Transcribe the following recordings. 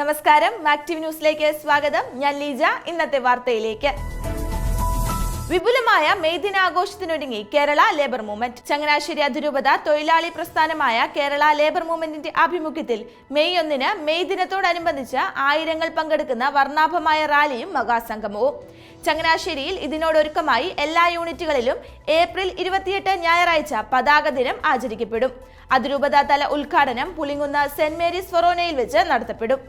നമസ്കാരം. ആക്റ്റീവ് ന്യൂസിലേക്ക് സ്വാഗതം. ഞാൻ ലീജ. ഇന്നത്തെ വാർത്തയിലേക്ക്. വിപുലമായ മെയ് ദിനാഘോഷത്തിനൊരുങ്ങി കേരള ലേബർ മൂവ്മെന്റ്. ചങ്ങനാശ്ശേരി അതിരൂപത തൊഴിലാളി പ്രസ്ഥാനമായ കേരള ലേബർ മൂവ്മെന്റിന്റെ ആഭിമുഖ്യത്തിൽ മെയ് ഒന്നിന് മെയ് ദിനത്തോടനുബന്ധിച്ച് ആയിരങ്ങൾ പങ്കെടുക്കുന്ന വർണാഭമായ റാലിയും മഹാസംഗമവും. ചങ്ങനാശ്ശേരിയിൽ ഇതിനോടൊരുക്കമായി എല്ലാ യൂണിറ്റുകളിലും ഏപ്രിൽ ഇരുപത്തിയെട്ട് ഞായറാഴ്ച പതാക ദിനം ആചരിക്കപ്പെടും. അതിരൂപത തല ഉദ്ഘാടനം പുളിങ്ങുന്ന സെന്റ് മേരീസ് ഫൊറോനയിൽ വെച്ച് നടത്തപ്പെടും.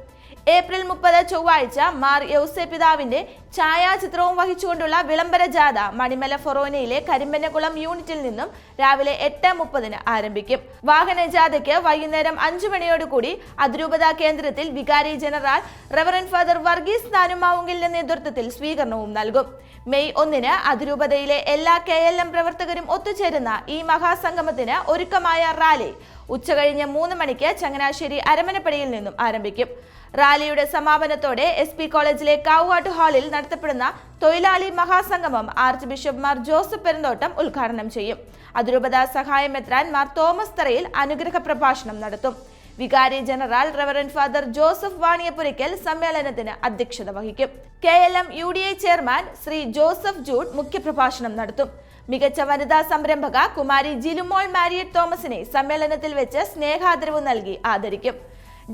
ഏപ്രിൽ മുപ്പത് ചൊവ്വാഴ്ച മാർ യൗസെ പിതാവിന്റെ ഛായാചിത്രവും വഹിച്ചുകൊണ്ടുള്ള വിളംബര ജാഥ മണിമല ഫൊറോനയിലെ കരിമ്പനകുളം യൂണിറ്റിൽ നിന്നും രാവിലെ എട്ട് മുപ്പതിന് ആരംഭിക്കും. വാഹന ജാഥയ്ക്ക് വൈകുന്നേരം അഞ്ചു മണിയോടുകൂടി അതിരൂപത കേന്ദ്രത്തിൽ വികാരി ജനറൽ റവറൻ ഫാദർ വർഗീസ് നാനുമാവുങ്കിലിന്റെ നേതൃത്വത്തിൽ സ്വീകരണവും നൽകും. മെയ് ഒന്നിന് അതിരൂപതയിലെ എല്ലാ കെ പ്രവർത്തകരും ഒത്തുചേരുന്ന ഈ മഹാസംഗമത്തിന് ഒരുക്കമായ റാലി ഉച്ചകഴിഞ്ഞ് മൂന്ന് മണിക്ക് ചങ്ങനാശ്ശേരി അരമനപ്പടിയിൽ നിന്നും ആരംഭിക്കും. റാലിയുടെ സമാപനത്തോടെ എസ് പി കോളേജിലെ കാവുകാട്ട് ഹാളിൽ നടത്തപ്പെടുന്ന തൊഴിലാളി മഹാസംഗമം archbishop Mar Joseph Perumthottam ഉദ്ഘാടനം ചെയ്യും. അതിരൂപത സഹായമെത്രാൻ മാർ തോമസ് തറയിൽ അനുഗ്രഹ പ്രഭാഷണം നടത്തും. വികാരി general reverend father Joseph Vaniyapurackal സമ്മേളനത്തിന് അധ്യക്ഷത വഹിക്കും. K L M U D I chairman Shri Joseph Jude മുഖ്യപ്രഭാഷണം നടത്തും. മികച്ച വനിതാ സംരംഭക കുമാരി ജിലുമോൾ മാരിയറ്റ് തോമസിനെ സമ്മേളനത്തിൽ വെച്ച് സ്നേഹാദരവ് നൽകി ആദരിക്കും.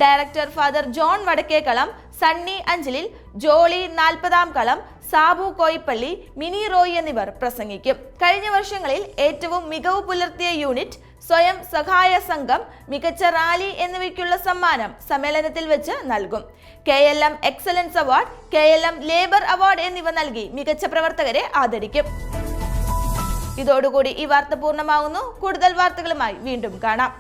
Director father John Vadakkekalam Sunny അഞ്ചലിൽ ജോളി നാൽപ്പതാം കളം സാബു കോയിപ്പള്ളി മിനി റോയ് എന്നിവർ പ്രസംഗിക്കും. കഴിഞ്ഞ വർഷങ്ങളിൽ ഏറ്റവും മികവ് പുലർത്തിയ യൂണിറ്റ് സ്വയം സഹായ സംഘം മികച്ച റാലി എന്നിവയ്ക്കുള്ള സമ്മാനം സമ്മേളനത്തിൽ വെച്ച് നൽകും. K L M excellence award K L M labour award എന്നിവ നൽകി മികച്ച പ്രവർത്തകരെ ആദരിക്കും. ഇതോടുകൂടി ഈ വാർത്ത പൂർണമാകുന്നു കൂടുതൽ വാർത്തകളുമായി വീണ്ടും കാണാം.